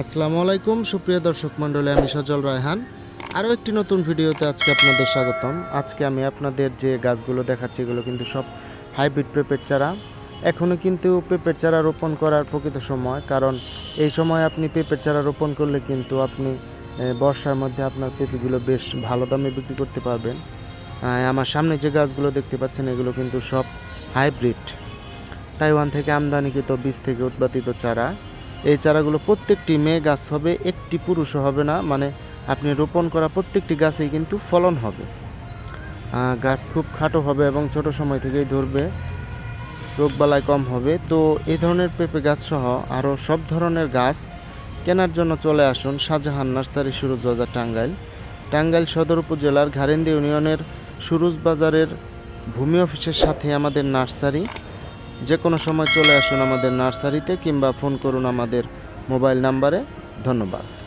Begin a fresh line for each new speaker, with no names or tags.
আসসালামু আলাইকুম, সুপ্রিয় দর্শক মণ্ডলী, আমি সজল রায়হান। আরও একটি নতুন ভিডিওতে আজকে আপনাদের স্বাগতম। আজকে আমি আপনাদের যে গাছগুলো দেখাচ্ছি, এগুলো কিন্তু সব হাইব্রিড পেঁপের চারা। এখনও কিন্তু পেঁপের চারা রোপণ করার প্রকৃত সময়, কারণ এই সময় আপনি পেঁপের চারা রোপণ করলে কিন্তু আপনি বর্ষার মধ্যে আপনার পেঁপেগুলো বেশ ভালো দামে বিক্রি করতে পারবেন। আমার সামনে যে গাছগুলো দেখতে পাচ্ছেন, এগুলো কিন্তু সব হাইব্রিড। তাইওয়ান থেকে আমদানিকৃত বীজ থেকে উৎপাদিত চারা। এই চারাগুলো প্রত্যেকটি মেয়ে গাছ হবে, একটি পুরুষও হবে না। মানে আপনি রোপণ করা প্রত্যেকটি গাছেই কিন্তু ফলন হবে। গাছ খুব খাটো হবে এবং ছোট সময় থেকেই ধরবে, রোগবালাই কম হবে। তো এই ধরনের পেঁপে গাছ সহ আরও সব ধরনের গাছ কেনার জন্য চলে আসুন শাহজাহান নার্সারি সুরুজ বাজার টাঙ্গাইল। টাঙ্গাইল সদর উপজেলার ঘারেন্দি ইউনিয়নের সুরুজ বাজারের ভূমি অফিসের সাথে আমাদের নার্সারি। যে কোনো সময় চলে আসুন আমাদের নার্সারিতে কিংবা ফোন করুন আমাদের মোবাইল নাম্বারে। ধন্যবাদ।